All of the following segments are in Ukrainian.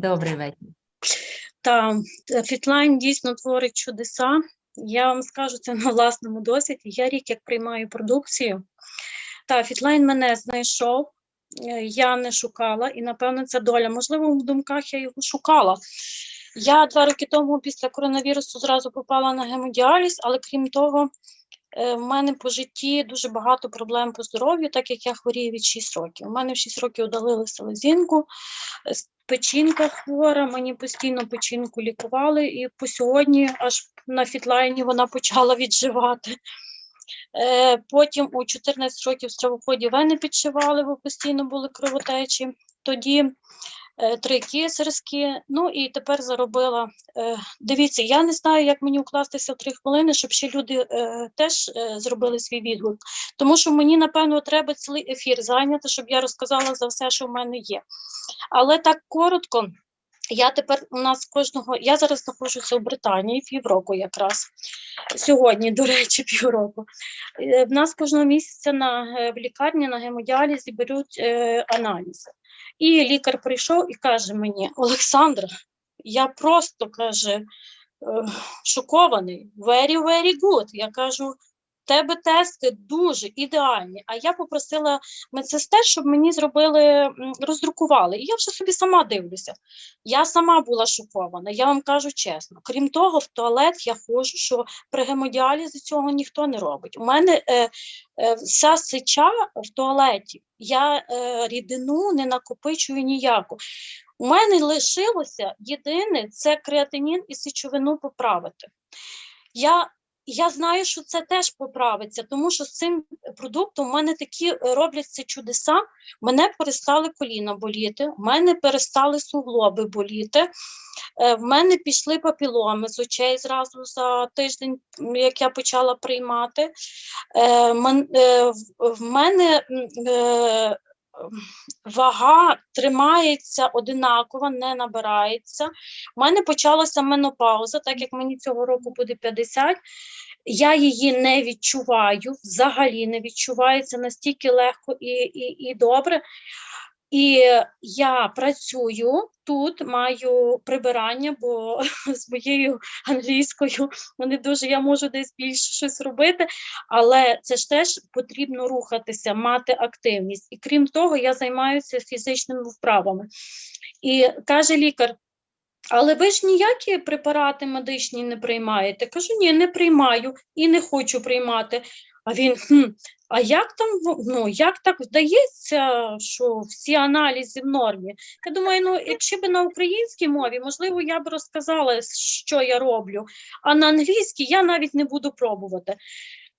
Добрий вечір. Та фітлайн дійсно творить чудеса. Я вам скажу це на власному досвіді. Я рік як приймаю продукцію. Та фітлайн мене знайшов. е, Я не шукала, і напевно це доля. Можливо, в думках я його шукала. Я два роки тому після коронавірусу зразу попала на гемодіаліз, але крім того, е, в мене по житті дуже багато проблем по здоров'ю, так як я хворію від 6 років. У мене в 6 років удалили селезінку, е, печінка хвора, мені постійно печінку лікували, і по сьогодні аж на фітлайні вона почала відживати. Е, Потім у 14 років стравоході вени підшивали, бо постійно були кровотечі. Тоді е, три кесарські, ну і тепер заробила. Е, Дивіться, я не знаю, як мені укластися в три хвилини, щоб ще люди е, теж е, зробили свій відгук. Тому що мені, напевно, треба цілий ефір зайняти, щоб я розказала за все, що в мене є. Але так коротко. Я тепер у нас кожного. Я зараз знаходжуся у Британії півроку якраз. Сьогодні, до речі, півроку. Е, В нас кожного місяця на, е, в лікарні на гемодіалізі беруть е, аналізи. І лікар прийшов і каже мені: Олександра, я просто каже, е, шокований. Very, very good. Я кажу, тебе тести дуже ідеальні. А я попросила медсестер, щоб мені зробили, роздрукували. І я вже собі сама дивлюся. Я сама була шокована, я вам кажу чесно. Крім того, в туалет я ходжу, що при гемодіалізі цього ніхто не робить. У мене е, е, вся сича в туалеті. Я е, рідину не накопичую ніяку. У мене лишилося єдине це креатинін і сечовину поправити. Я, я знаю, що це теж поправиться, тому що з цим продуктом у мене такі е, робляться чудеса. Мене перестали коліна боліти, в мене перестали суглоби боліти. Е, В мене пішли папіломи з очей зразу за тиждень, як я почала приймати. Е, в- В мене вага тримається одинаково, не набирається. У мене почалася менопауза, так як мені цього року буде 50. Я її не відчуваю, взагалі не відчувається настільки легко і, і, і добре. І я працюю тут, маю прибирання, бо з моєю англійською не дуже я можу десь більше щось робити, але це ж теж потрібно рухатися, мати активність. І крім того, я займаюся фізичними вправами. І каже лікар. Але ви ж ніякі препарати медичні не приймаєте? Кажу, ні, не приймаю і не хочу приймати. А він хм, а як там ну, як так вдається, що всі аналізи в нормі? Я думаю, ну якщо б на українській мові, можливо, я б розказала, що я роблю, а на англійській я навіть не буду пробувати.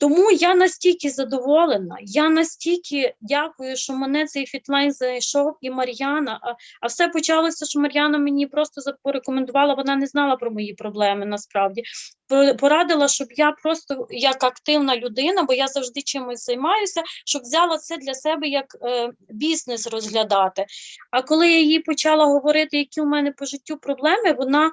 Тому я настільки задоволена, я настільки дякую, що мене цей фітлайн знайшов і Мар'яна. А, а все почалося, що Мар'яна мені просто порекомендувала, вона не знала про мої проблеми насправді. По- Порадила, щоб я просто як активна людина, бо я завжди чимось займаюся, щоб взяла це для себе як е, бізнес розглядати. А коли я їй почала говорити, які у мене по життю проблеми, вона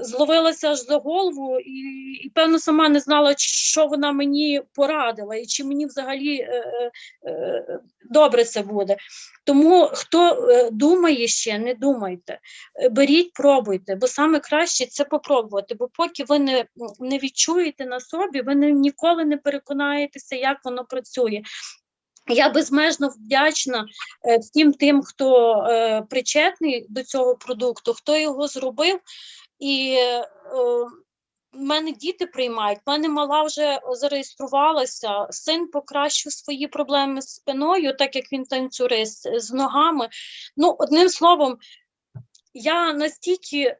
зловилася аж за голову і, і певно, сама не знала, що вона мені порадила, і чи мені взагалі е, е, е, добре це буде. Тому хто е, думає ще, не думайте. Е, Беріть, пробуйте, бо саме краще це попробувати. Бо поки ви не, не відчуєте на собі, ви не, ніколи не переконаєтеся, як воно працює. Я безмежно вдячна всім тим, хто причетний до цього продукту, хто його зробив. І е, мене діти приймають. В мене мала вже зареєструвалася. Син покращив свої проблеми з спиною, так як він танцюрист, з ногами. Ну, одним словом, я настільки,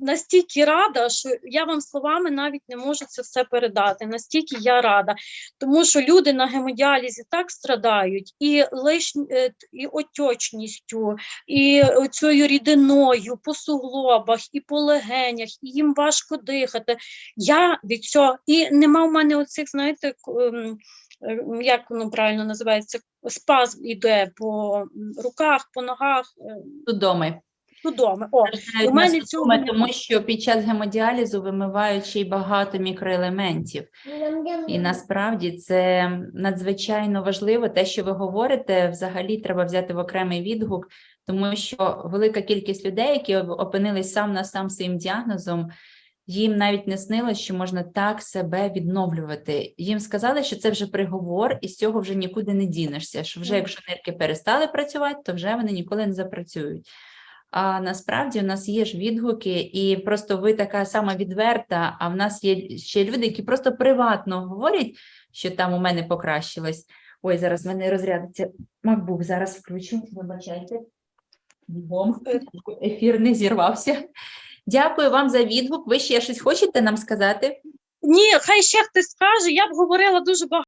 настільки рада, що я вам словами навіть не можу це все передати. Настільки я рада, тому що люди на гемодіалізі так страдають і лиш е, і отечністю, і цією рідиною по суглобах, і по легенях, і їм важко дихати. Я від цього і нема в мене оцих, знаєте, ем, е, як воно правильно називається, спазм іде по руках, по ногах. Судоми. Судоми. О, у мене цього тому що під час гемодіалізу вимивають ще й багато мікроелементів. І насправді це надзвичайно важливо. Те, що ви говорите, взагалі треба взяти в окремий відгук, тому що велика кількість людей, які оп- опинились сам на сам своїм діагнозом, їм навіть не снилось, що можна так себе відновлювати. Їм сказали, що це вже приговор, і з цього вже нікуди не дінешся. Що вже якщо нирки перестали працювати, то вже вони ніколи не запрацюють. А насправді у нас є ж відгуки, і просто ви така сама відверта. А в нас є ще люди, які просто приватно говорять, що там у мене покращилось. Ой, зараз в мене розрядиться MacBook, зараз включу, вибачайте. Бігом. Е. Ефір не зірвався. Дякую вам за відгук. Ви ще щось хочете нам сказати? Ні, хай ще хтось скаже. Я б говорила дуже багато.